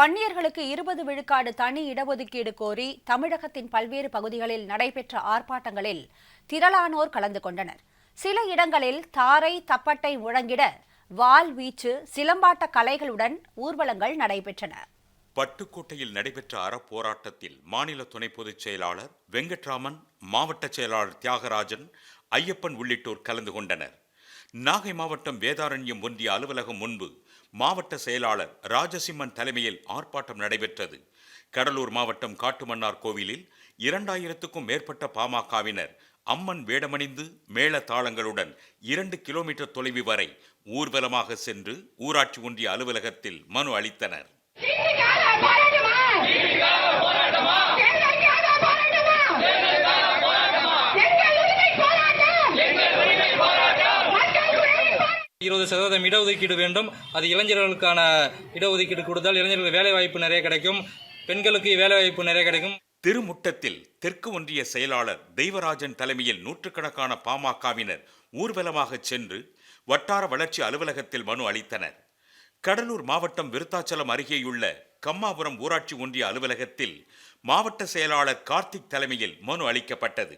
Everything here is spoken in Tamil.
வன்னியர்களுக்கு இருபது விழுக்காடு தனி இடஒதுக்கீடு கோரி தமிழகத்தின் பல்வேறு பகுதிகளில் நடைபெற்ற ஆர்ப்பாட்டங்களில் திரளானோர் கலந்து கொண்டனர். சில இடங்களில் தாரை தப்பட்டை முழங்கிட வாள் வீச்சு சிலம்பாட்ட கலைகளுடன் ஊர்வலங்கள் நடைபெற்றன. பட்டுக்கோட்டையில் நடைபெற்ற அறப்போராட்டத்தில் மாநில துணை பொதுச் செயலாளர் வெங்கட்ராமன் மாவட்ட செயலாளர் தியாகராஜன் ஐயப்பன் உள்ளிட்டோர் கலந்து கொண்டனர். நாகை மாவட்டம் வேதாரண்யம் ஒன்றிய அலுவலகம் முன்பு மாவட்ட செயலாளர் ராஜசிம்மன் தலைமையில் ஆர்ப்பாட்டம் நடைபெற்றது. கடலூர் மாவட்டம் காட்டுமன்னார் கோவிலில் இரண்டாயிரத்துக்கும் மேற்பட்ட பாமகவினர் அம்மன் வேடமணிந்து மேள தாளங்களுடன் இரண்டு கிலோமீட்டர் தொலைவு வரை ஊர்வலமாக சென்று ஊராட்சி ஒன்றிய அலுவலகத்தில் மனு அளித்தனர். இருபது சதவீதம் இடஒதுக்கீடு வேண்டும். அது இளைஞர்களுக்கான இடஒதுக்கீடு கொடுத்தால் இளைஞர்களுக்கு வேலைவாய்ப்பு நிறைய கிடைக்கும். பெண்களுக்கு வேலைவாய்ப்பு நிறைய கிடைக்கும். திருமுட்டத்தில் தெற்கு ஒன்றிய செயலாளர் தெய்வராஜன் தலைமையில் நூற்றுக்கணக்கான பாமகவினர் ஊர்வலமாக சென்று வட்டார வளர்ச்சி அலுவலகத்தில் மனு அளித்தனர். கடலூர் மாவட்டம் விருத்தாச்சலம் அருகேயுள்ள கம்மாபுரம் ஊராட்சி ஒன்றிய அலுவலகத்தில் மாவட்ட செயலாளர் கார்த்திக் தலைமையில் மனு அளிக்கப்பட்டது.